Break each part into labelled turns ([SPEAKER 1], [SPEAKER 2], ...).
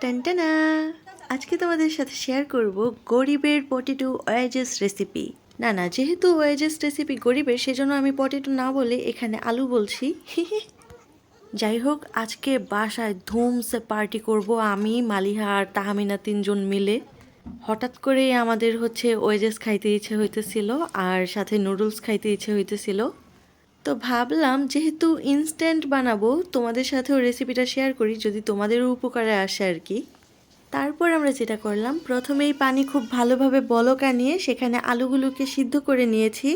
[SPEAKER 1] টানটানা। আজকে তোমাদের সাথে শেয়ার করব গরিবের পটেটো ওয়েজেস রেসিপি না না, যেহেতু ওয়েজেস রেসিপি গরিবের, সেজন্য আমি পটেটো না বলে এখানে আলু বলছি। যাই হোক, আজকে বাসায় ধুমসে পার্টি করব আমি, মালিহা আর তাহামিনা তিনজন মিলে। হঠাৎ করে আমাদের হচ্ছে ওয়েজেস খাইতে ইচ্ছে হইতেছিল, আর সাথে নুডলস খাইতে ইচ্ছে হইতেছিল। তো ভাবলাম যেহেতু ইনস্ট্যান্ট বানাবো, তোমাদের সাথেও রেসিপিটা শেয়ার করি, যদি তোমাদেরও উপকারে আসে আর কি। তারপর আমরা যেটা করলাম, প্রথমেই পানি খুব ভালোভাবে বলক আনিয়ে সেখানে আলুগুলোকে সিদ্ধ করে নিয়েছি।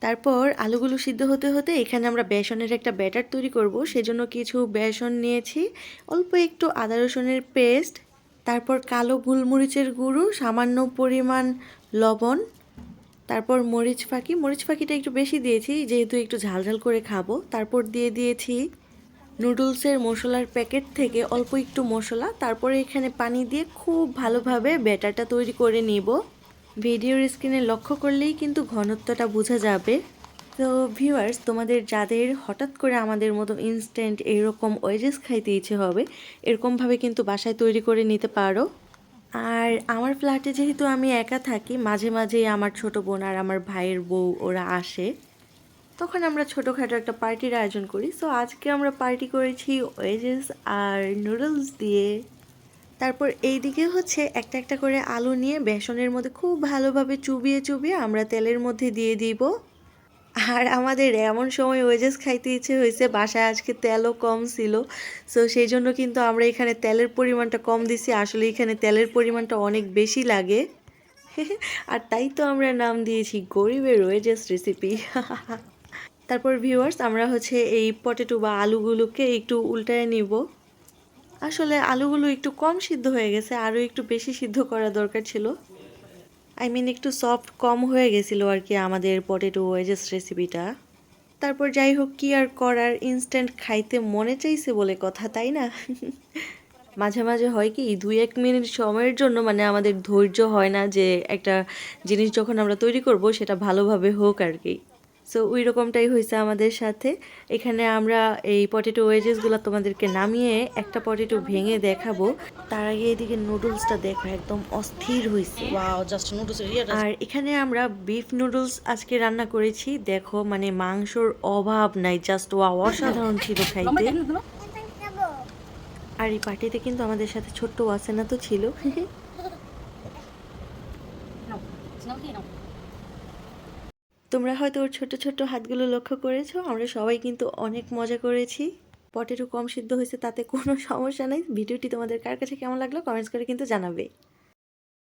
[SPEAKER 1] তারপর আলুগুলো সিদ্ধ হতে হতে এখানে আমরা বেসনের একটা ব্যাটার তৈরি করব, সেজন্য কিছু বেসন নিয়েছি, অল্প একটু আদা রসুনের পেস্ট তারপর কালো গোলমরিচের গুঁড়ো, সামান্য পরিমাণ লবণ তারপর মরিচ ফাঁকি। মরিচ ফাঁকিটা একটু বেশি দিয়েছি, যেহেতু একটু ঝালঝাল করে খাব। তারপর দিয়ে দিয়েছি নুডলসের মশলার প্যাকেট থেকে অল্প একটু মশলা। তারপরে এখানে পানি দিয়ে খুব ভালোভাবে ব্যাটারটা তৈরি করে নিব। ভিডিওর স্ক্রিনে লক্ষ্য করলেই কিন্তু ঘনত্বটা বোঝা যাবে। তো ভিউয়ার্স, তোমাদের যাদের হঠাৎ করে আমাদের মতো ইনস্ট্যান্ট এরকম ওয়েজেস খাইতে ইচ্ছে হবে, এরকমভাবে কিন্তু বাসায় তৈরি করে নিতে পারো। আর আমার ফ্ল্যাটে যেহেতু আমি একা থাকি, মাঝে মাঝেই আমার ছোট বোন আর আমার ভাইয়ের বউ ওরা আসে। তখন আমরা ছোটোখাটো একটা পার্টির আয়োজন করি। সো আজকে আমরা পার্টি করেছি ওয়েজেস আর নুডলস দিয়ে। তারপর এই দিকে হচ্ছে একটা একটা করে আলু নিয়ে বেসনের মধ্যে খুব ভালোভাবে চুবিয়ে চুবিয়ে আমরা তেলের মধ্যে দিয়ে দিব। আর আমাদের এমন সময় ওয়েজেস খাইতে ইচ্ছে হয়েছে, বাসায় আজকে তেলও কম ছিল। সো সেই জন্য কিন্তু আমরা এখানে তেলের পরিমাণটা কম দিছি। আসলে এখানে তেলের পরিমাণটা অনেক বেশি লাগে। আর তাই তো আমরা নাম দিয়েছি গরিবের ওয়েজেস রেসিপি তারপর ভিউয়ার্স আমরা হচ্ছে এই পটেটো বা আলুগুলোকে একটু উল্টায় নিব। আসলে আলুগুলো একটু কম সিদ্ধ হয়ে গেছে, আরও একটু বেশি সিদ্ধ করা দরকার ছিল। আই মিন একটু সফট কম হয়ে গেছিল আর কি আমাদের পটেটো ওয়েজেস রেসিপিটা তারপর যাই হোক, কি আর করার ইনস্ট্যান্ট খাইতে মনে চাইছে বলে কথা, তাই না? মাঝে মাঝে হয় কি, দুই এক মিনিট সময়ের জন্য মানে আমাদের ধৈর্য হয় না যে একটা জিনিস যখন আমরা তৈরি করব, সেটা ভালোভাবে হোক আর কি। সো ওই রকমটাই হয়েছে আমাদের সাথে। এখানে আমরা এই পটেটো ওয়েজেসগুলো তোমাদেরকে নামিয়ে একটা পটেটো ভেঙে দেখাবো। তার আগে এদিকে নুডলসটা দেখো একদম অস্থির হয়েছে. আর এখানে আমরা বিফ নুডলস আজকে রান্না করেছি। দেখো মানে মাংসর অভাব নাই জাস্ট ওয়া অসাধারণ ছিল খাইতে। আর এই পার্টিতে কিন্তু আমাদের সাথে ছোট্ট ওয়াসেনা তো ছিল। তোমরা হয়তো ওর ছোট ছোট হাতগুলো লক্ষ্য করেছ, আমরা সবাই কিন্তু অনেক মজা করেছি। পটেটো কম সিদ্ধ হয়েছে, তাতে কোনো সমস্যা নেই। ভিডিওটি তোমাদের কার কাছে কেমন লাগল, কমেন্টস করে কিন্তু জানাবে।